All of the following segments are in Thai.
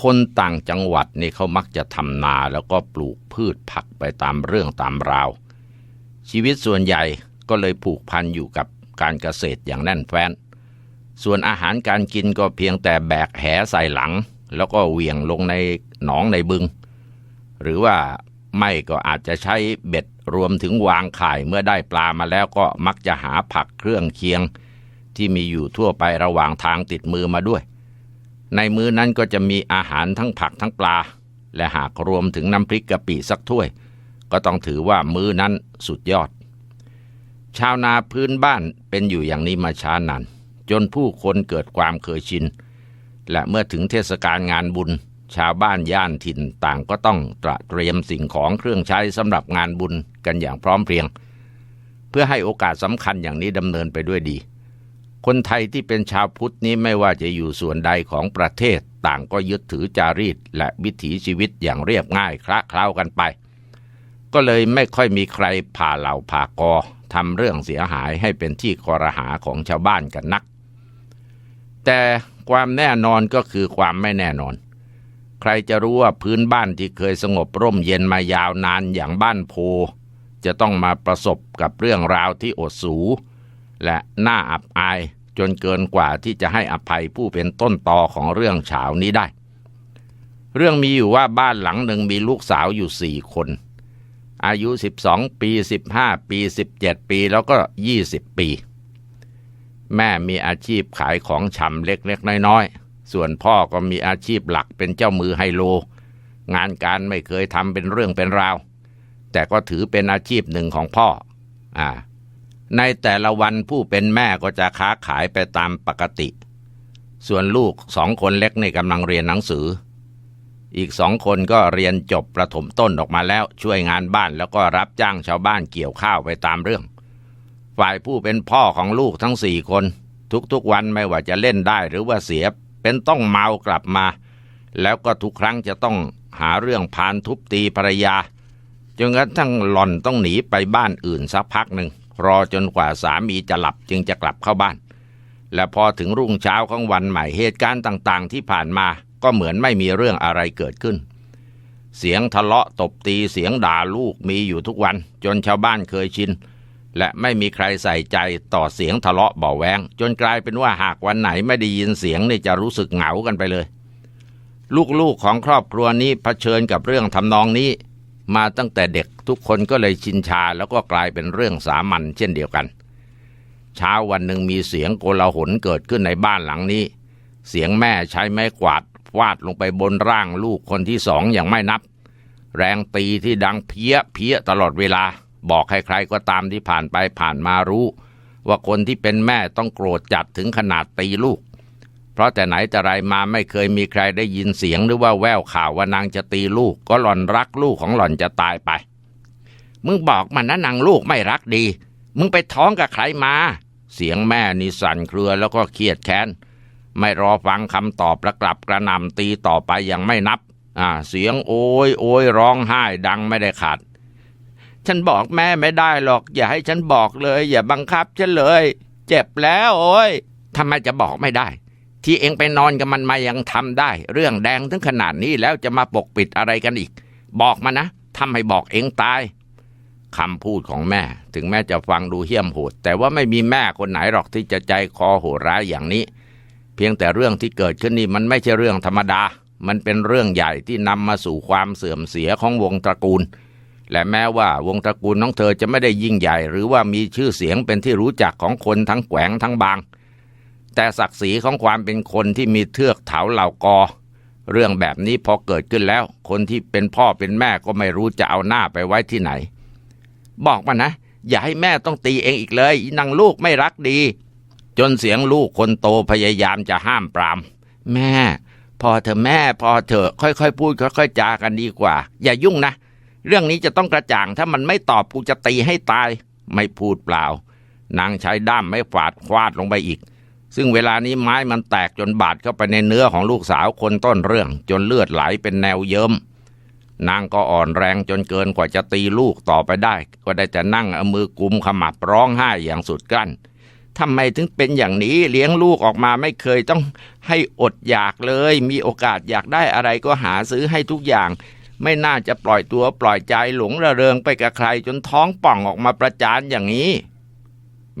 คนต่างจังหวัดนี่เขามักจะทำนาแล้วก็ปลูกพืชผักไปตามเรื่องตามราว ชีวิตส่วนใหญ่ก็เลยผูกพันอยู่กับการเกษตรอย่างแน่นแฟ้น ส่วนอาหารการกินก็เพียงแต่แบกแหใส่หลัง แล้วก็เหวี่ยงลงในหนองในบึง หรือว่าไม่ก็อาจจะใช้เบ็ดรวมถึงวางข่ายเมื่อได้ปลามาแล้วก็มักจะหาผักเครื่องเคียง ที่มีอยู่ทั่วไประหว่างทางติดมือมาด้วย ในมื้อนั้นก็จะมีอาหารทั้งผักทั้งปลา และหากรวมถึงน้ำพริกกะปิสักถ้วย ก็ต้องถือว่ามื้อนั้นสุดยอด ชาวนาพื้นบ้านเป็นอยู่อย่างนี้มาช้านานจนผู้คนเกิดความเคยชิน และเมื่อถึงเทศกาลงานบุญ ชาวบ้านย่านถิ่นต่างก็ต้องตระเตรียมสิ่งของเครื่องใช้สำหรับงานบุญกันอย่างพร้อมเพรียง เพื่อให้โอกาสสำคัญอย่างนี้ดำเนินไปด้วยดี คนไทยที่เป็นชาวพุทธนี้ไม่ว่าจะอยู่ส่วนใดของประเทศ ต่างก็ยึดถือจารีตและวิถีชีวิตอย่างเรียบง่ายคละเคล้ากันไป ก็เลยไม่ค่อยมีใครผ่าเหล่าผ่ากอทำเรื่องเสียหายให้เป็นที่คอรหาของชาวบ้านกันนัก แต่ความแน่นอนก็คือความไม่แน่นอน ใครจะรู้ว่าพื้นบ้านที่เคยสงบร่มเย็นมายาวนานอย่างบ้านโพ จะต้องมาประสบกับเรื่องราวที่อดสูและน่าอับอาย จนเกินกว่าที่จะให้อภัยผู้เป็นต้นตอของเรื่องเฉาวนี้ได้ เรื่องมีอยู่ว่าบ้านหลังหนึ่งมีลูกสาวอยู่สี่คน อายุ 12 ปี 15 ปี 17 ปีแล้วก็ 20 ปี แม่มีอาชีพขายของชำเล็กๆ น้อยๆ ส่วนพ่อก็มีอาชีพหลักเป็นเจ้ามือไฮโล งานการไม่เคยทำเป็นเรื่องเป็นราว แต่ก็ถือเป็นอาชีพหนึ่งของพ่อ อ่า ในแต่ละวันผู้เป็นแม่ก็จะค้าขายไปตามปกติ ส่วนลูกสองคนเล็กในกำลังเรียนหนังสือ อีกสองคนก็เรียนจบประถมต้นออกมาแล้วช่วยงานบ้านแล้วก็รับจ้างชาวบ้านเกี่ยวข้าวไปตามเรื่อง ฝ่ายผู้เป็นพ่อของลูกทั้งสี่คน ทุกๆวันไม่ว่าจะเล่นได้หรือว่าเสียเป็นต้องเมากลับมา แล้วก็ทุกครั้งจะต้องหาเรื่องพานทุบตีภรรยาจนกระทั่งหล่อนต้องหนีไปบ้านอื่นสักพักหนึ่ง รอจนกว่าสามีจะหลับจึงจะกลับเข้าบ้าน และพอถึงรุ่งเช้าของวันใหม่เหตุการณ์ต่างๆ ที่ผ่านมาก็เหมือนไม่มีเรื่องอะไรเกิดขึ้น เสียงทะเลาะตบตีเสียงด่าลูกมีอยู่ทุกวัน จนชาวบ้านเคยชิน และไม่มีใครใส่ใจต่อเสียงทะเลาะเบาแวงจนกลายเป็นว่าหากวันไหนไม่ได้ยินเสียงนี่จะรู้สึกเหงากันไปเลย ลูกๆของครอบครัวนี้เผชิญกับเรื่องทำนองนี้ มาตั้งแต่เด็กทุกคนก็เลยชินชาแล้วก็กลายเป็นเรื่องสามัญเช่นเดียวกัน เช้าวันหนึ่งมีเสียงโกลาหลเกิดขึ้นในบ้านหลังนี้ เสียงแม่ใช้ไม้กวาดฟาดลงไปบนร่างลูกคนที่สองอย่างไม่นับ แรงตีที่ดังเพี้ยเพี้ยตลอดเวลา บอกให้ใครก็ตามที่ผ่านไปผ่านมารู้ ว่าคนที่เป็นแม่ต้องโกรธจัดถึงขนาดตีลูก เพราะแต่ไหนแต่ไรมาไม่เคยมีใครได้ยินเสียงหรือว่าแววข่าวว่านางจะตีลูก ก็หล่อนรักลูกของหล่อนจะตายไป มึงบอกมันนะนางลูกไม่รักดี มึงไปท้องกับใครมา เสียงแม่นี่สั่นเครือแล้วก็เครียดแค้น ไม่รอฟังคำตอบประกลับกระนำตีต่อไปอย่างไม่นับ อ่า เสียงโอยโอยร้องไห้ดังไม่ได้ขาด ฉันบอกแม่ไม่ได้หรอก อย่าให้ฉันบอกเลย อย่าบังคับฉันเลย เจ็บแล้วโอ้ยทำไมจะบอกไม่ได้ ที่เองไปนอนกับมันมายังทำได้ เรื่องแดงถึงขนาดนี้แล้วจะมาปกปิดอะไรกันอีก บอกมานะทำให้บอกเองตายคำพูดของแม่ ถึงแม่จะฟังดูเหี้ยมโหด แต่ว่าไม่มีแม่คนไหนหรอกที่จะใจคอโหดร้ายอย่างนี้ เพียงแต่เรื่องที่เกิดขึ้นนี่มันไม่ใช่เรื่องธรรมดา มันเป็นเรื่องใหญ่ที่นำมาสู่ความเสื่อมเสียของวงตระกูล และแม้ว่าวงตระกูลน้องเธอจะไม่ได้ยิ่งใหญ่ หรือว่ามีชื่อเสียงเป็นที่รู้จักของคนทั้งแขวงทั้งบาง แต่ศักดิ์ศรีของความเป็นคนที่มีเทือกเถาเหล่ากอ เรื่องแบบนี้พอเกิดขึ้นแล้ว คนที่เป็นพ่อเป็นแม่ก็ไม่รู้จะเอาหน้าไปไว้ที่ไหน บอกมานะ อย่าให้แม่ต้องตีเองอีกเลยนางลูกไม่รักดี จนเสียงลูกคนโตพยายามจะห้ามปราม แม่ พอเธอะแม่ พอเถอะค่อยๆพูดค่อยๆจากันดีกว่า อย่ายุ่งนะ เรื่องนี้จะต้องกระจ่างถ้ามันไม่ตอบกูจะตีให้ตาย ไม่พูดเปล่านางใช้ด้ามไม่ฝาดควาดลงไปอีก ซึ่งเวลานี้ไม้มันแตกจนบาดเข้าไปในเนื้อของลูกสาวคนต้นเรื่อง จนเลือดไหลเป็นแนวเยิ้มนางก็อ่อนแรงจนเกินกว่าจะตีลูกต่อไปได้ ก็ได้แต่นั่งเอามือกุมขมับร้องไห้อย่างสุดกลั้นทำไมถึงเป็นอย่างนี้เลี้ยงลูกออกมาไม่เคยต้องให้อดอยากเลย มีโอกาสอยากได้อะไรก็หาซื้อให้ทุกอย่าง ไม่น่าจะปล่อยตัวปล่อยใจหลงระเริงไปกับใครจนท้องป่องออกมาประจานอย่างนี้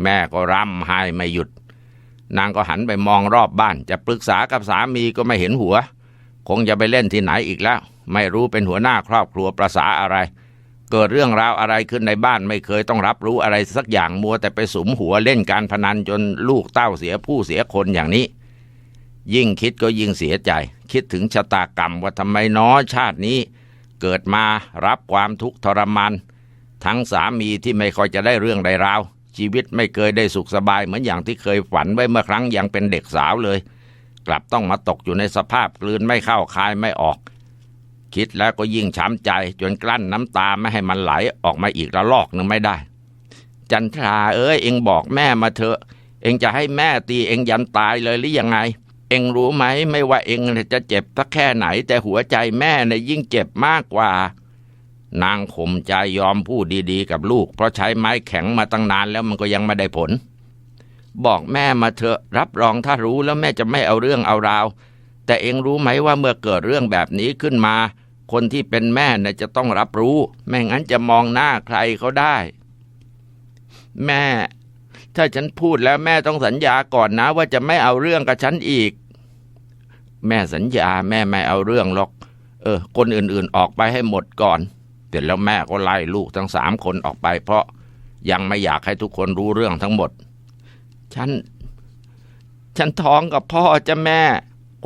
แม่ก็ร่ำไห้ไม่หยุด นางก็หันไปมองรอบบ้าน จะปรึกษากับสามีก็ไม่เห็นหัว คงจะไปเล่นที่ไหนอีกแล้ว ไม่รู้เป็นหัวหน้าครอบครัวประษาอะไร เกิดเรื่องราวอะไรขึ้นในบ้านไม่เคยต้องรับรู้อะไรสักอย่างมัวแต่ไปสมหัวเล่นการพนันจนลูกเต้าเสียผู้เสียคนอย่างนี้ ยิ่งคิดก็ยิ่งเสียใจ คิดถึงชะตากรรมว่าทำไมน้อชาตินี้ เกิดมารับความทุกข์ทรมานทั้งสามีที่ไม่ค่อยจะได้เรื่องใดราว ชีวิตไม่เคยได้สุขสบายเหมือนอย่างที่เคยฝันไว้เมื่อครั้งยังเป็นเด็กสาวเลย กลับต้องมาตกอยู่ในสภาพกลืนไม่เข้าคายไม่ออก คิดแล้วก็ยิ่งช้ำใจจนกลั้นน้ำตาไม่ให้มันไหลออกมาอีกระลอกหนึ่งไม่ได้ จันทราเอ้ยเอ็งบอกแม่มาเถอะ เอ็งจะให้แม่ตีเอ็งยันตายเลยหรือยังไงเองรู้ไหมไม่ว่าเองจะเจ็บสักแค่ไหน แต่หัวใจแม่เนี่ยยิ่งเจ็บมากกว่า นางข่มใจยอมพูดดีๆ กับลูก เพราะใช้ไม้แข็งมาตั้งนานแล้วมันก็ยังไม่ได้ผล บอกแม่มาเถอะรับรองถ้ารู้แล้วแม่จะไม่เอาเรื่องเอาราว แต่เองรู้ไหมว่าเมื่อเกิดเรื่องแบบนี้ขึ้นมา คนที่เป็นแม่น่ะจะต้องรับรู้ ไม่งั้นจะมองหน้าใครเขาได้ แม่ ถ้าฉันพูดแล้วแม่ต้องสัญญาก่อนนะ ว่าจะไม่เอาเรื่องกับฉันอีก แม่สัญญาแม่ไม่เอาเรื่องหรอก เออ คนอื่นๆออกไปให้หมดก่อน เสร็จแล้วแม่ก็ไล่ลูกทั้งสามคนออกไป เพราะยังไม่อยากให้ทุกคนรู้เรื่องทั้งหมด ฉัน ฉันท้องกับพ่อจ้ะแม่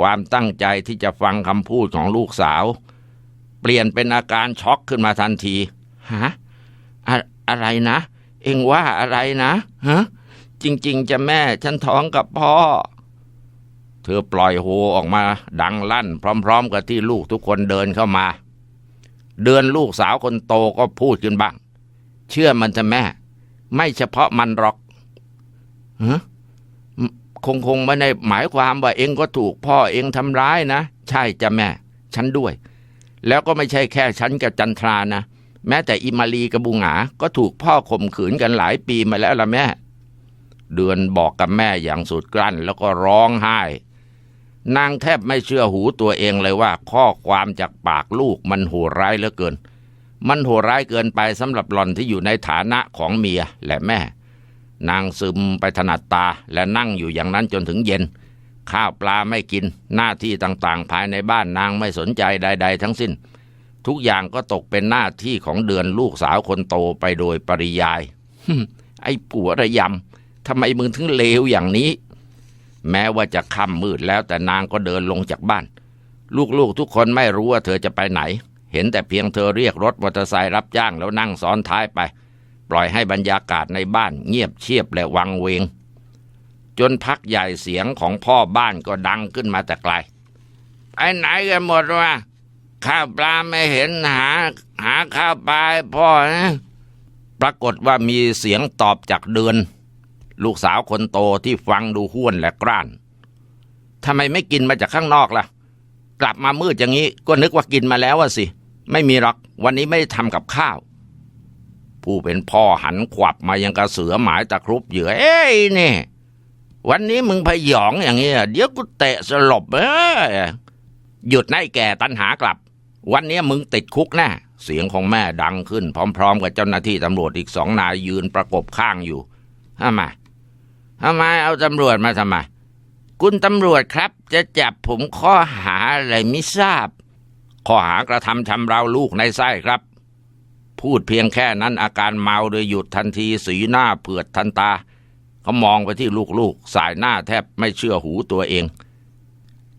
ความตั้งใจที่จะฟังคำพูดของลูกสาว เปลี่ยนเป็นอาการช็อกขึ้นมาทันที ฮะอะอะไรนะ เองว่าอะไรนะฮะจริง ๆจะแม่ ฉันท้องกับพ่อ เธอปล่อยโฮออกมา ดังลั่น พร้อม ๆ กับที่ลูกทุกคนเดินเข้ามา เดือนลูกสาวคนโตก็พูดขึ้นบ้าง เชื่อมันจะแม่ ไม่เฉพาะมันหรอกฮะคงคงไม่ได้หมายความว่าเองก็ถูกพ่อเองทำร้ายนะ ใช่จ้ะแม่ ฉันด้วย แล้วก็ไม่ใช่แค่ฉันกับจันทรานะแม้แต่อิมาลีกับบุงหา ก็ถูกพ่อข่มขืนกันหลายปีมาแล้วล่ะแม่ เดือนบอกกับแม่อย่างสุดกลั้น แล้วก็ร้องไห้ นางแทบไม่เชื่อหูตัวเองเลยว่า ข้อความจากปากลูกมันโหดร้ายเหลือเกิน มันโหดร้ายเกินไปสำหรับหล่อนที่อยู่ในฐานะของเมียและแม่ นางซึมไปถนัดตาและนั่งอยู่อย่างนั้นจนถึงเย็น ข้าวปลาไม่กิน หน้าที่ต่างๆ ภายในบ้านนางไม่สนใจใด ๆ ทั้งสิ้น ทุกอย่างก็ตกเป็นหน้าที่ของเดือนลูกสาวคนโตไปโดยปริยายไอ้ผัวระยำทำไมมึงถึงเลวอย่างนี้ แม้ว่าจะค่ำมืดแล้วแต่นางก็เดินลงจากบ้าน ลูกๆทุกคนไม่รู้ว่าเธอจะไปไหน เห็นแต่เพียงเธอเรียกรถมอเตอร์ไซค์รับจ้างแล้วนั่งซ้อนท้ายไป ปล่อยให้บรรยากาศในบ้านเงียบเชียบและวังเวง จนพักใหญ่เสียงของพ่อบ้านก็ดังขึ้นมาแต่ไกลไปไหนกันหมดวะข้าวปลาไม่เห็นหา หาข้าวปลาพ่อนะปรากฏว่ามีเสียงตอบจากเดือน ลูกสาวคนโตที่ฟังดูห้วนและกร้านทำไมไม่กินมาจากข้างนอกล่ะ กลับมามืดอย่างนี้ก็นึกว่ากินมาแล้วอะสิ ไม่มีหรอกวันนี้ไม่ได้ทำกับข้าว ผู้เป็นพ่อหันขวับมายังกระเสือหมายตะครุบเหยื่อเอ้ยนี่วันนี้มึงพยองอย่างนี้เดี๋ยวกูเตะสลบเอ้ยหยุดนายแก่ตันหากลับ วันนี้มึงติดคุกแน่เสียงของแม่ดังขึ้น พร้อม ๆ กับเจ้าหน้าที่ตำรวจอีกสองนายยืนประกบข้างอยู่ทำไม ทำไมเอาตำรวจมาทำไมคุณตำรวจครับ จะจับผมข้อหาอะไรไม่ทราบ ข้อหากระทำชำเราลูกในไส้ครับ พูดเพียงแค่นั้นอาการเมาโดยหยุดทันทีสีหน้าเผือดทันตา เขามองไปที่ลูกๆ สายหน้าแทบไม่เชื่อหูตัวเอง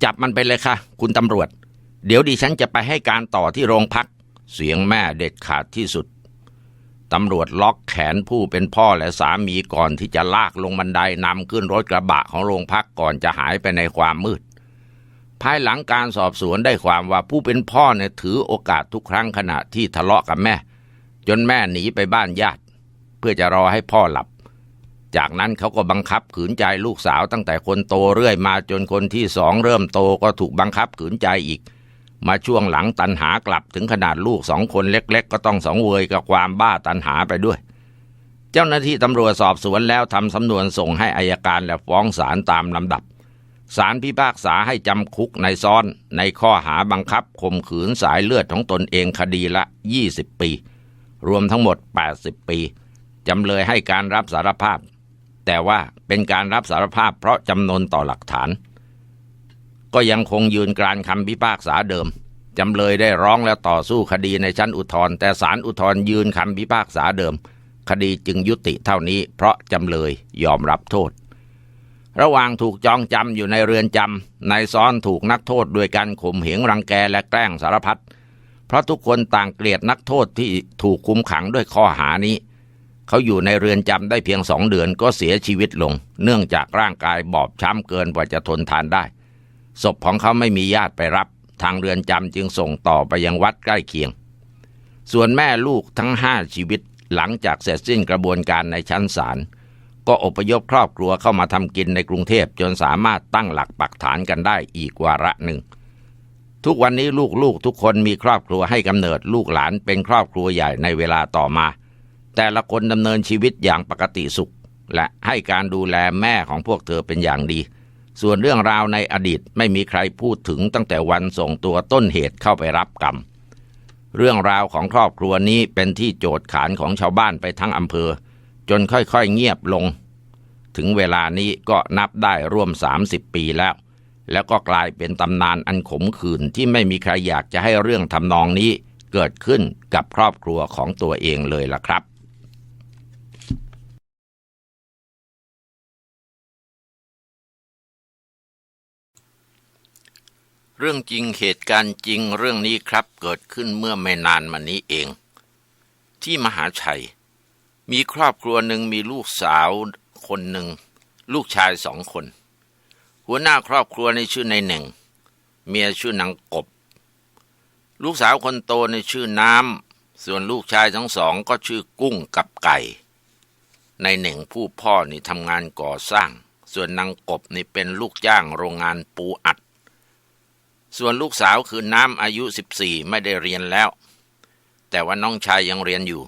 จับมันไปเลยค่ะ คุณตำรวจ เดี๋ยวดิฉันจะไปให้การต่อที่โรงพัก เสียงแม่เด็ดขาดที่สุด ตำรวจล็อกแขนผู้เป็นพ่อและสามีก่อนที่จะลากลงบันไดนำขึ้นรถกระบะของโรงพักก่อนจะหายไปในความมืด ภายหลังการสอบสวนได้ความว่าผู้เป็นพ่อเนี่ยถือโอกาสทุกครั้งขณะที่ทะเลาะกับแม่ จนแม่หนีไปบ้านญาติ เพื่อจะรอให้พ่อหลับ จากนั้นเขาก็บังคับขืนใจลูกสาวตั้งแต่คนโตเรื่อยมาจนคนที่สองเริ่มโตก็ถูกบังคับขืนใจอีก มาช่วงหลังตันหากลับถึงขนาดลูกสองคนเล็ก ๆ ก็ต้องสองเวยกับความบ้าตันหาไปด้วย เจ้าหน้าที่ตำรวจสอบสวนแล้วทำสำนวนส่งให้อายการและฟ้องศาลตามลำดับศาลพิพากษาให้จำคุกในซ้อนในข้อหาบังคับข่มขืนสายเลือดของตนเองคดีละ 20 ปี รวมทั้งหมด 80 ปีจำเลยให้การรับสารภาพ แต่ว่าเป็นการรับสารภาพเพราะจำนนต่อหลักฐาน ก็ยังคงยืนกรานคำพิพากษาเดิม จำเลยได้ร้องและต่อสู้คดีในชั้นอุทธรณ์แต่ศาลอุทธรณ์ยืนคำพิพากษาเดิม คดีจึงยุติเท่านี้ เพราะจำเลยยอมรับโทษ ระหว่างถูกจองจำอยู่ในเรือนจำนายซ้อนถูกนักโทษด้วยการข่มเหงรังแกและแกล้งสารพัดเพราะทุกคนต่างเกลียดนักโทษที่ถูกคุมขังด้วยข้อหานี้เขาอยู่ในเรือนจำได้เพียงสองเดือนก็เสียชีวิตลง เนื่องจากร่างกายบอบช้ำเกินกว่าจะทนทานได้ ศพของเขาไม่มีญาติไปรับ ทางเรือนจำจึงส่งต่อไปยังวัดใกล้เคียง ส่วนแม่ลูกทั้งห้าชีวิตหลังจากเสร็จสิ้นกระบวนการในชั้นศาลก็อพยพครอบครัวเข้ามาทำกินในกรุงเทพจนสามารถตั้งหลักปักฐานกันได้อีกวาระหนึ่ง ทุกวันนี้ลูกๆทุกคนมีครอบครัวให้กำเนิดลูกหลานเป็นครอบครัวใหญ่ในเวลาต่อมา แต่ละคนดำเนินชีวิตอย่างปกติสุข และให้การดูแลแม่ของพวกเธอเป็นอย่างดี ส่วนเรื่องราวในอดีตไม่มีใครพูดถึงตั้งแต่วันส่งตัวต้นเหตุเข้าไปรับกรรม เรื่องราวของครอบครัวนี้เป็นที่โจทย์ขานของชาวบ้านไปทั้งอำเภอ จนค่อยๆเงียบลง ถึงเวลานี้ก็นับได้ร่วม 30 ปีแล้ว แล้วก็กลายเป็นตำนานอันขมขื่นที่ไม่มีใครอยากจะให้เรื่องทำนองนี้เกิดขึ้นกับครอบครัวของตัวเองเลยล่ะครับ เรื่องจริงเหตุการณ์จริงเรื่องนี้ครับเกิดขึ้นเมื่อไม่นานมานี้เอง ที่มหาชัย มีครอบครัวหนึ่งมีลูกสาวคนหนึ่ง ลูกชายสองคน หัวหน้าครอบครัวในชื่อในหนึ่ง เมียชื่อนางกบ ลูกสาวคนโตในชื่อน้ำส่วนลูกชายทั้งสองก็ชื่อกุ้งกับไก่ ในหนึ่งผู้พ่อนี่ทำงานก่อสร้าง ส่วนนางกบนี่เป็นลูกจ้างโรงงานปูอัด ส่วนลูกสาวคือน้ำอายุ 14 ไม่ได้เรียนแล้ว แต่ว่าน้องชายยังเรียนอยู่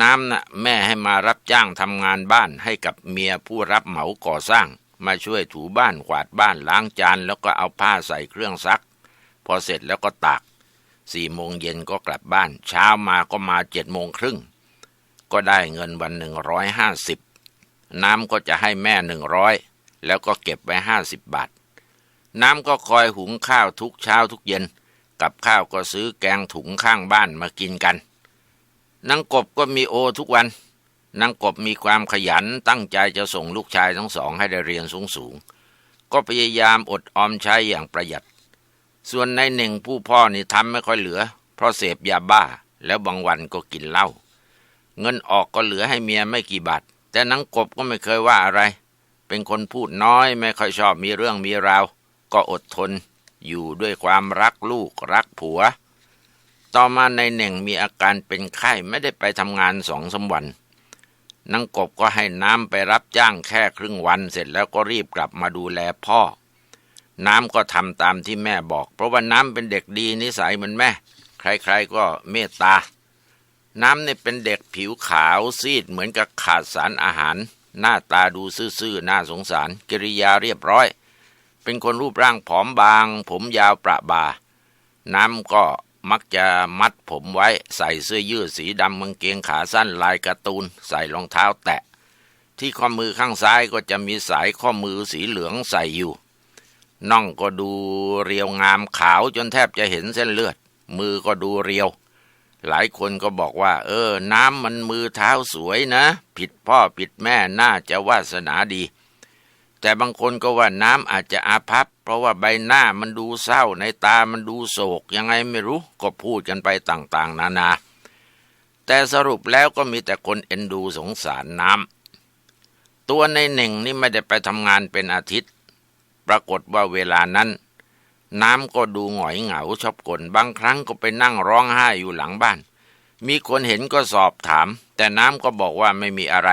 น้ำนะ่ะแม่ให้มารับจ้างทำงานบ้านให้กับเมียผู้รับเหมาก่อสร้าง มาช่วยถูบ้านกวาดบ้านล้างจานแล้วก็เอาผ้าใส่เครื่องซัก พอเสร็จแล้วก็ตากสี่โมงเย็นก็กลับบ้าน เช้ามาก็มาเจ็ดโมงครึ่ง ก็ได้เงินวันหนึ่งร้อยห้าสิบน้ำก็จะให้แม่หนึ่งร้อยแล้วก็เก็บไว้ห้าสิบบาท น้ำก็คอยหุงข้าวทุกเช้าทุกเย็น กับข้าวก็ซื้อแกงถุงข้างบ้านมากินกันนางกบก็มีโอทุกวันนางกบมีความขยันตั้งใจจะส่งลูกชายทั้งสองให้ได้เรียนสูงสูงก็พยายามอดออมใช้อย่างประหยัด ส่วนในหนึ่งผู้พ่อนี่ทำไม่ค่อยเหลือ เพราะเสพยาบ้าแล้วบางวันก็กินเหล้าเงินออกก็เหลือให้เมียไม่กี่บาทแต่นางกบก็ไม่เคยว่าอะไร เป็นคนพูดน้อยไม่ค่อยชอบมีเรื่องมีราว ก็อดทนอยู่ด้วยความรักลูกรักผัว ต่อมาในหน่งมีอาการเป็นไข้ไม่ได้ไปทำงานสองสาวันนางกบก็ให้น้ำไปรับจ้างแค่ครึ่งวันเสร็จแล้วก็รีบกลับมาดูแลพ่อ น้ำก็ทำตามที่แม่บอก เพราะว่าน้ำเป็นเด็กดีนิสัยเหมือนแม่ ใครๆก็เมตตา น้ำเนี่ยเป็นเด็กผิวขาวซีดเหมือนกับขาดสารอาหาร หน้าตาดูซื่อๆน่าสงสาร กิริยาเรียบร้อย เป็นคนรูปร่างผอมบาง ผมยาวประบา น้ำก็มักจะมัดผมไว้ใส่เสื้อยืดสีดำกางเกงขาสั้นลายการ์ตูน ใส่รองเท้าแตะ ที่ข้อมือข้างซ้ายก็จะมีสายข้อมือสีเหลืองใส่อยู่ น่องก็ดูเรียวงามขาวจนแทบจะเห็นเส้นเลือด มือก็ดูเรียว หลายคนก็บอกว่า เออ น้ำมันมือเท้าสวยนะ ผิดพ่อผิดแม่น่าจะวาสนาดี แต่บางคนก็ว่าน้ำอาจจะอาภัพเพราะว่าใบหน้ามันดูเศร้าในตามันดูโศก ยังไงไม่รู้ก็พูดกันไปต่างๆ นานา แต่สรุปแล้วก็มีแต่คนเอ็นดูสงสารน้ำตัวในหนึ่งนี่ไม่ได้ไปทำงานเป็นอาทิตย์ ปรากฏว่าเวลานั้น น้ำก็ดูหงอยเหงาชอบกลบางครั้งก็ไปนั่งร้องไห้อยู่หลังบ้าน มีคนเห็นก็สอบถาม แต่น้ำก็บอกว่าไม่มีอะไร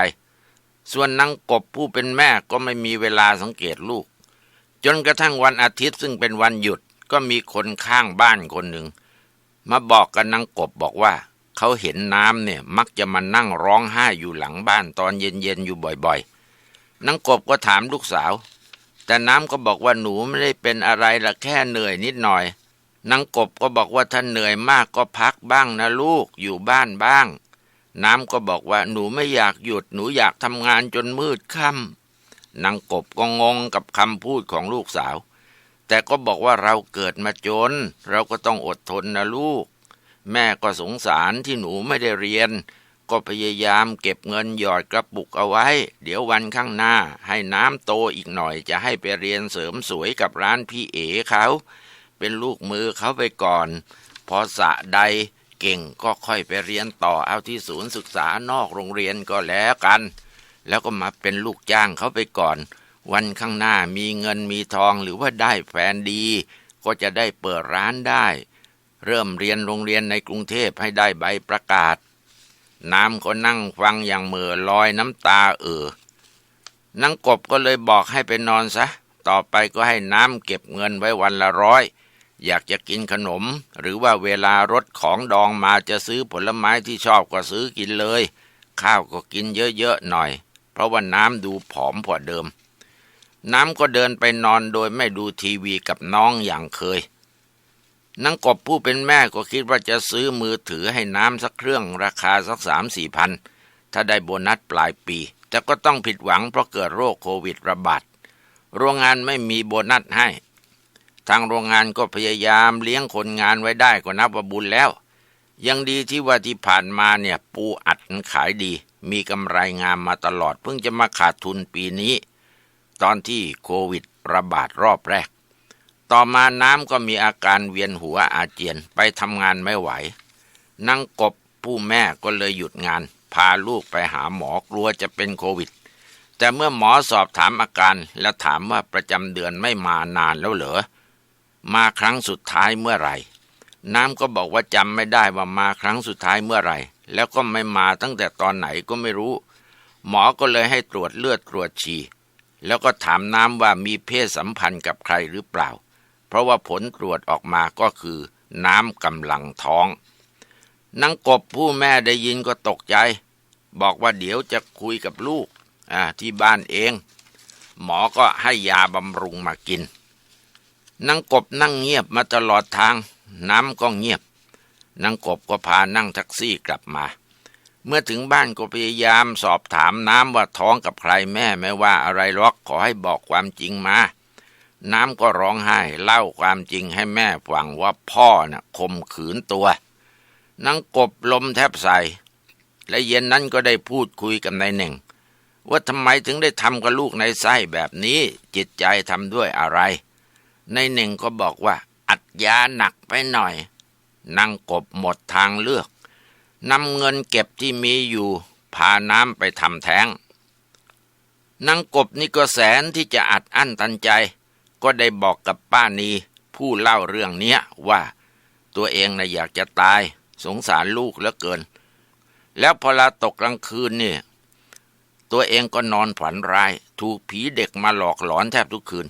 ส่วนนางกบผู้เป็นแม่ก็ไม่มีเวลาสังเกตลูก จนกระทั่งวันอาทิตย์ซึ่งเป็นวันหยุดก็มีคนข้างบ้านคนหนึ่ง มาบอกกับนางกบบอกว่า เขาเห็นน้ำเนี่ยมักจะมานั่งร้องไห้อยู่หลังบ้านตอนเย็นๆอยู่บ่อยๆนางกบก็ถามลูกสาว แต่น้ำก็บอกว่าหนูไม่ได้เป็นอะไรละแค่เหนื่อยนิดหน่อยนางกบก็บอกว่าถ้าเหนื่อยมากก็พักบ้างนะลูกอยู่บ้านบ้าง น้ำก็บอกว่าหนูไม่อยากหยุดหนูอยากทำงานจนมืดค่ำนางกบก็งงกับคำพูดของลูกสาว แต่ก็บอกว่าเราเกิดมาจน เราก็ต้องอดทนนะลูก แม่ก็สงสารที่หนูไม่ได้เรียน ก็พยายามเก็บเงินหยอดกระปุกเอาไว้ เดี๋ยววันข้างหน้า ให้น้ำโตอีกหน่อยจะให้ไปเรียนเสริมสวยกับร้านพี่เอ๋เขา เป็นลูกมือเขาไปก่อน พอสะใด เก่งก็ค่อยไปเรียนต่อเอาที่ศูนย์ศึกษานอกโรงเรียนก็แล้วกัน แล้วก็มาเป็นลูกจ้างเขาไปก่อน วันข้างหน้ามีเงินมีทองหรือว่าได้แฟนดี ก็จะได้เปิดร้านได้ เริ่มเรียนโรงเรียนในกรุงเทพให้ได้ใบประกาศ น้ำก็นั่งฟังอย่างเหม่อลอยน้ำตาเออนางกบก็เลยบอกให้ไปนอนซะ ต่อไปก็ให้น้ำเก็บเงินไว้วันละร้อย อยากจะกินขนม หรือว่าเวลารถของดองมาจะซื้อผลไม้ที่ชอบก็ซื้อกินเลย ข้าวก็กินเยอะๆหน่อย เพราะว่าน้ำดูผอมกว่าเดิม น้ำก็เดินไปนอนโดยไม่ดูทีวีกับน้องอย่างเคยนางกบผู้เป็นแม่ก็คิดว่าจะซื้อมือถือให้น้ำสักเครื่องราคาสักสามสี่พัน ถ้าได้โบนัสปลายปี แต่ก็ต้องผิดหวังเพราะเกิดโรคโควิดระบาดโรงงานไม่มีโบนัสให้ ทางโรงงานก็พยายามเลี้ยงคนงานไว้ได้ก็นับว่าบุญแล้ว ยังดีที่ว่าที่ผ่านมาเนี่ย ปูอัดขายดี มีกำไรงามมาตลอด เพิ่งจะมาขาดทุนปีนี้ ตอนที่โควิดระบาดรอบแรก ต่อมาน้ำก็มีอาการเวียนหัวอาเจียนไปทำงานไม่ไหว นั่งกบผู้แม่ก็เลยหยุดงาน พาลูกไปหาหมอกลัวจะเป็นโควิด แต่เมื่อหมอสอบถามอาการและถามว่าประจำเดือนไม่มานานแล้วเหรอ มาครั้งสุดท้ายเมื่อไหร่ น้ำก็บอกว่าจำไม่ได้ว่ามาครั้งสุดท้ายเมื่อไหร่ แล้วก็ไม่มาตั้งแต่ตอนไหนก็ไม่รู้ หมอก็เลยให้ตรวจเลือดตรวจฉี่แล้วก็ถามน้ำว่ามีเพศสัมพันธ์กับใครหรือเปล่า เพราะว่าผลตรวจออกมาก็คือน้ำกำลังท้องนางกบผู้แม่ได้ยินก็ตกใจ บอกว่าเดี๋ยวจะคุยกับลูกอ่าที่บ้านเอง หมอก็ให้ยาบำรุงมากิน นางกบนั่งเงียบมาตลอดทาง น้ำก็เงียบนางกบก็พานั่งแท็กซี่กลับมา เมื่อถึงบ้านก็พยายามสอบถามน้ำว่าท้องกับใครแม่ไม่ว่าอะไรหรอกขอให้บอกความจริงมา น้ำก็ร้องไห้เล่าความจริงให้แม่ฟังว่าพ่อน่ะข่มขืนตัวนางกบลมแทบใส่และเย็นนั้นก็ได้พูดคุยกับนายหนึ่ง ว่าทำไมถึงได้ทำกับลูกในไส้แบบนี้จิตใจทำด้วยอะไร ในหนึ่งก็บอกว่า อัดยาหนักไปหน่อยนางกบหมดทางเลือกนำเงินเก็บที่มีอยู่ พาน้ำไปทำแท้งนางกบนี่ก็แสนที่จะอัดอั้นตันใจ ก็ได้บอกกับป้านีผู้เล่าเรื่องเนี้ยว่า ตัวเองนะอยากจะตาย สงสารลูกเหลือเกิน แล้วพอลาตกกลางคืนเนี่ยตัวเองก็นอนฝันร้าย ถูกผีเด็กมาหลอกหลอนแทบทุกคืน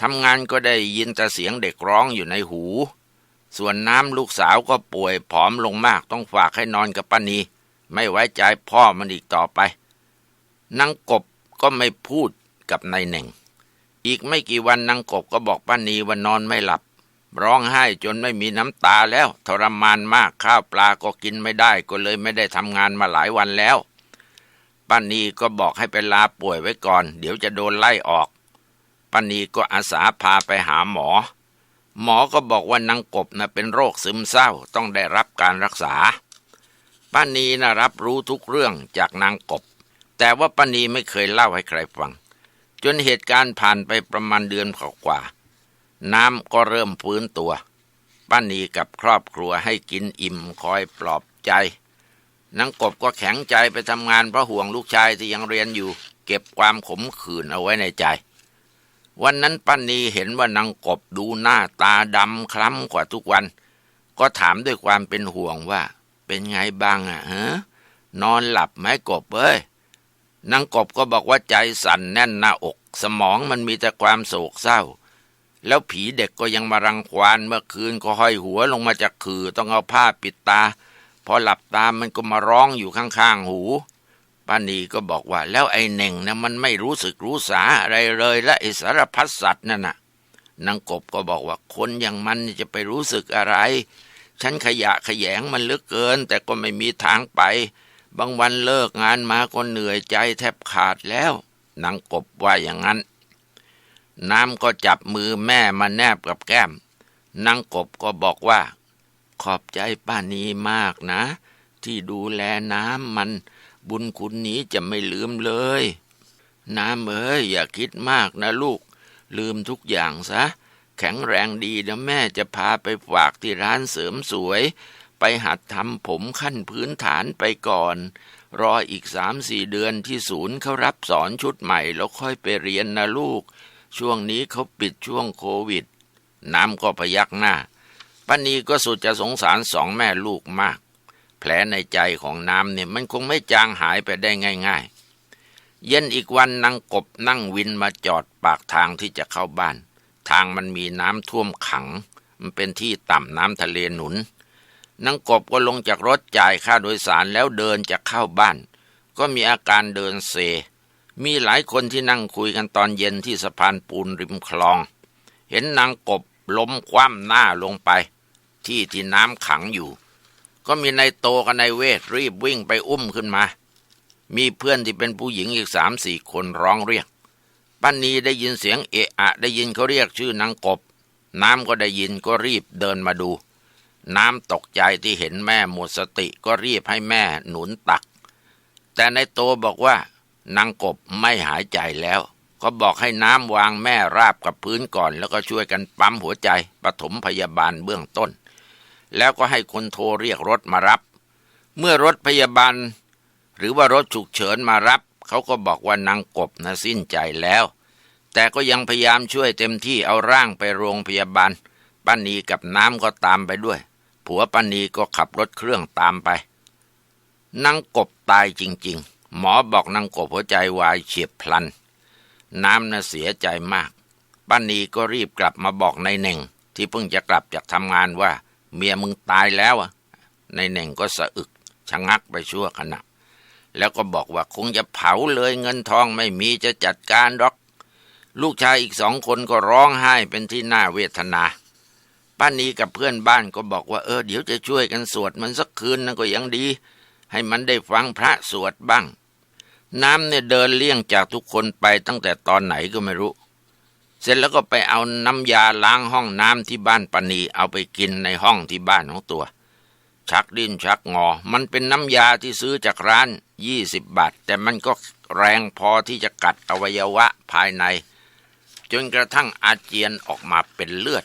ทำงานก็ได้ยินแต่เสียงเด็กร้องอยู่ในหู ส่วนน้ำลูกสาวก็ป่วยผอมลงมากต้องฝากให้นอนกับป้านีไม่ไว้ใจพ่อมันอีกต่อไปนางกบก็ไม่พูดกับนายหน่ง อีกไม่กี่วันนางกบก็บอกป้านีว่านอนไม่หลับ ร้องไห้จนไม่มีน้ำตาแล้ว ทรมานมากข้าวปลาก็กินไม่ได้ก็เลยไม่ได้ทำงานมาหลายวันแล้วป้านีก็บอกให้ไปลาป่วยไว้ก่อน เดี๋ยวจะโดนไล่ออก ป้านีก็อาสาพาไปหาหมอ หมอก็บอกว่านางกบนะ่ะเป็นโรคซึมเศร้าต้องได้รับการรักษาป้านีนะรับรู้ทุกเรื่องจากนางกบ แต่ว่าป้านีไม่เคยเล่าให้ใครฟัง จนเหตุการณ์ผ่านไปประมาณเดือนกว่าน้ำก็เริ่มฟื้นตัว ป้านีกับครอบครัวให้กินอิ่มคอยปลอบใจนางกบก็แข็งใจไปทำงานเพราะห่วงลูกชายที่ยังเรียนอยู่ เก็บความขมขื่นเอาไว้ในใจ วันนั้นป้านีเห็นว่านางกบดูหน้าตาดำคล้ำกว่าทุกวัน ก็ถามด้วยความเป็นห่วงว่า เป็นไงบ้างอะฮะนอนหลับไหมกบเอ้ยนางกบก็บอกว่าใจสั่นแน่นหน้าอก สมองมันมีแต่ความโศกเศร้า แล้วผีเด็กก็ยังมารังควานเมื่อคืนก็ห้อยหัวลงมาจากคือต้องเอาผ้าปิดตา พอหลับตามันก็มาร้องอยู่ข้างๆหู ป้านีก็บอกว่า แล้วไอ้เน่งนะมันไม่รู้สึกรู้สาอะไรเลย และไอ้สารพัดสัตว์นั่นน่ะนางกบก็บอกว่าคนอย่างมันจะไปรู้สึกอะไร ฉันขยะขยงมันเลือเกิน แต่ก็ไม่มีทางไป บางวันเลิกงานมาก็เหนื่อยใจแทบขาดแล้วนางกบว่าอย่างนั้น น้ำก็จับมือแม่มาแนบกับแก้มนางกบก็บอกว่า ขอบใจป้านีมากนะ ที่ดูแลน้ำมัน บุญคุณนี้จะไม่ลืมเลย น้ำเอ้ยอย่าคิดมากนะลูก ลืมทุกอย่างซะ แข็งแรงดีนะแม่จะพาไปฝากที่ร้านเสริมสวย ไปหัดทำผมขั้นพื้นฐานไปก่อน รออีกสามสี่เดือนที่ศูนย์เขารับสอนชุดใหม่แล้วค่อยไปเรียนนะลูก ช่วงนี้เขาปิดช่วงโควิด น้ำก็พยักหน้าป้านีก็สุดจะสงสารสองแม่ลูกมาก ลในใจของน้ำเนี่ยมันคงไม่จางหายไปได้ง่าย ๆ เย็นอีกวันนางกบนั่งวินมาจอดปากทางที่จะเข้าบ้าน ทางมันมีน้ำท่วมขัง มันเป็นที่ต่ำน้ำทะเลหนุนนางกบก็ลงจากรถจ่ายค่าโดยสารแล้วเดินจะเข้าบ้าน ก็มีอาการเดินเซ มีหลายคนที่นั่งคุยกันตอนเย็นที่สะพานปูนริมคลอง เห็นนางกบล้มคว่ำหน้าลงไป ที่ที่น้ำขังอยู่ ก็มีนายโตกับนายเวทรีบวิ่งไปอุ้มขึ้นมา มีเพื่อนที่เป็นผู้หญิงอีกสามสี่คนร้องเรียกป้านีได้ยินเสียงเอะอะ ได้ยินเขาเรียกชื่อนางกบ น้ำก็ได้ยินก็รีบเดินมาดู น้ำตกใจที่เห็นแม่หมดสติก็รีบให้แม่หนุนตัก แต่นายโตบอกว่านางกบไม่หายใจแล้ว ก็บอกให้น้ำวางแม่ราบกับพื้นก่อน แล้วก็ช่วยกันปั๊มหัวใจปฐมพยาบาลเบื้องต้น แล้วก็ให้คนโทรเรียกรถมารับ เมื่อรถพยาบาล หรือว่ารถฉุกเฉินมารับ เขาก็บอกว่านางกบนะสิ้นใจแล้ว แต่ก็ยังพยายามช่วยเต็มที่เอาร่างไปโรงพยาบาลป้านีกับน้ำก็ตามไปด้วย ผัวป้านีก็ขับรถเครื่องตามไปนางกบตายจริง ๆ หมอบอกนางกบหัวใจวายเฉียบพลัน น้ำน่ะเสียใจมากป้านีก็รีบกลับมาบอกนายเน่ง ที่เพิ่งจะกลับจากทำงานว่า เมียมึงตายแล้วอะนายเน่งก็สะอึกชะงักไปชั่วขณะ แล้วก็บอกว่าคงจะเผาเลยเงินทองไม่มีจะจัดการหรอก ลูกชายอีกสองคนก็ร้องไห้เป็นที่น่าเวทนา ป้านีกับเพื่อนบ้านก็บอกว่าเออเดี๋ยวจะช่วยกันสวดมันสักคืนนั่นก็ยังดี ให้มันได้ฟังพระสวดบ้าง น้ำเนี่ยเดินเลี่ยงจากทุกคนไปตั้งแต่ตอนไหนก็ไม่รู้ สร็จแล้วก็ไปเอาน้ำยาล้างห้องน้ำที่บ้านปานีเอาไปกินในห้องที่บ้านของตัว ชักดิ้นชักงอ มันเป็นน้ำยาที่ซื้อจากร้านยี่สิบบาท แต่มันก็แรงพอที่จะกัดอวัยวะภายใน จนกระทั่งอาเจียนออกมาเป็นเลือด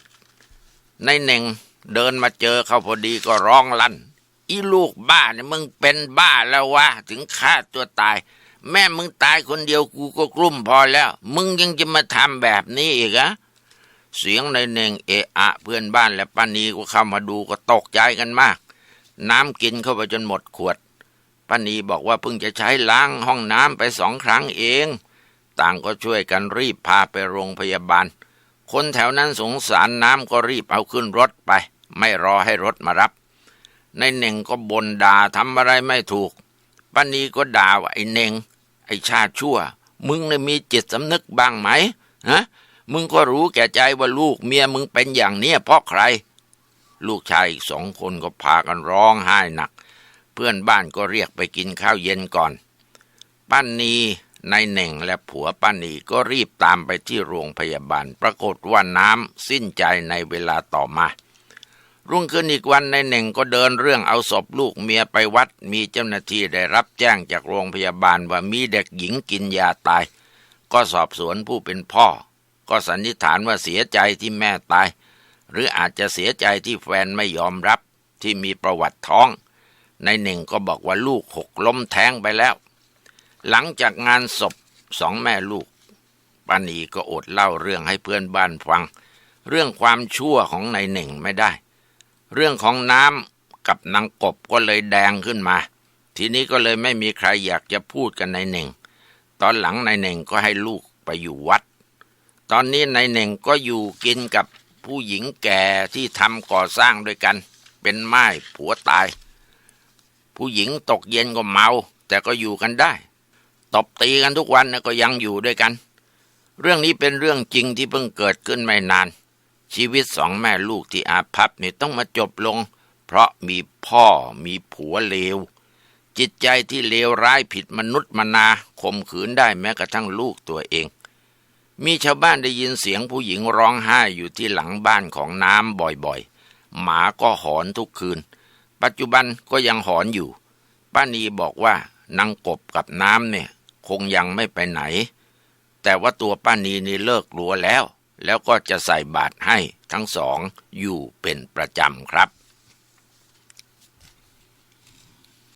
ในเน่งเดินมาเจอเขาพอดีก็ร้องลั่น อีลูกบ้าเนี่ยมึงเป็นบ้าแล้ววะถึงฆ่าตัวตาย แม่มึงตายคนเดียวกูก็กลุ้มพอแล้ว มึงยังจะมาทำแบบนี้อีกอะเสียงในเน่งเอะอะ เพื่อนบ้านและป้านีก็เข้ามาดูก็ตกใจกันมาก น้ำกินเข้าไปจนหมดขวดป้านีบอกว่าเพิ่งจะใช้ล้างห้องน้ำไปสองครั้งเอง ต่างก็ช่วยกันรีบพาไปโรงพยาบาล คนแถวนั้นสงสารน้ำก็รีบเอาขึ้นรถไป ไม่รอให้รถมารับ ในเน่งก็บ่นด่าทำอะไรไม่ถูกป้านีก็ด่าว่าไอ้เน่ง ไอ้ชาติชั่ว มึงเนี่ยมีจิตสำนึกบ้างไหมฮะมึงก็รู้แก่ใจว่าลูกเมียมึงเป็นอย่างเนี้ยเพราะใคร ลูกชายอีกสองคนก็พากันร้องไห้หนัก เพื่อนบ้านก็เรียกไปกินข้าวเย็นก่อน ป้านีนายเหน่งและผัวป้านีก็รีบตามไปที่โรงพยาบาล ปรากฏว่าน้ำสิ้นใจในเวลาต่อมา รุ่งขึ้นอีกวันในเหน่งก็เดินเรื่องเอาศพลูกเมียไปวัด มีเจ้าหน้าที่ได้รับแจ้งจากโรงพยาบาลว่ามีเด็กหญิงกินยาตาย ก็สอบสวนผู้เป็นพ่อ ก็สันนิษฐานว่าเสียใจที่แม่ตาย หรืออาจจะเสียใจที่แฟนไม่ยอมรับที่มีประวัติท้อง ในหนึ่งก็บอกว่าลูกหกล้มแท้งไปแล้ว หลังจากงานศพสองแม่ลูกปานีก็อดเล่าเรื่องให้เพื่อนบ้านฟัง เรื่องความชั่วของในหนึ่งไม่ได้ เรื่องของน้ำกับนางกบก็เลยแดงขึ้นมา ทีนี้ก็เลยไม่มีใครอยากจะพูดกันในายหนึ่ง ตอนหลังในายหนึ่งก็ให้ลูกไปอยู่วัด ตอนนี้ในายหนึ่งก็อยู่กินกับผู้หญิงแก่ที่ทำก่อสร้างด้วยกัน เป็นไม้ผัวตาย ผู้หญิงตกเย็นก็เมา แต่ก็อยู่กันได้ ตบตีกันทุกวันนะก็ยังอยู่ด้วยกัน เรื่องนี้เป็นเรื่องจริงที่เพิ่งเกิดขึ้นไม่นาน ชีวิตสองแม่ลูกที่อาภัพนี่ต้องมาจบลง เพราะมีพ่อมีผัวเลว จิตใจที่เลวร้ายผิดมนุษย์มนาข่มขืนได้แม้กระทั่งลูกตัวเอง มีชาวบ้านได้ยินเสียงผู้หญิงร้องไห้อยู่ที่หลังบ้านของน้ำบ่อยๆ หมาก็หอนทุกคืน ปัจจุบันก็ยังหอนอยู่ ป้านีบอกว่านางกบกับน้ำเนี่ยคงยังไม่ไปไหน แต่ว่าตัวป้านีนี่เลิกกลัวแล้ว แล้วก็จะใส่บาตรให้ทั้งสองอยู่เป็นประจำครับ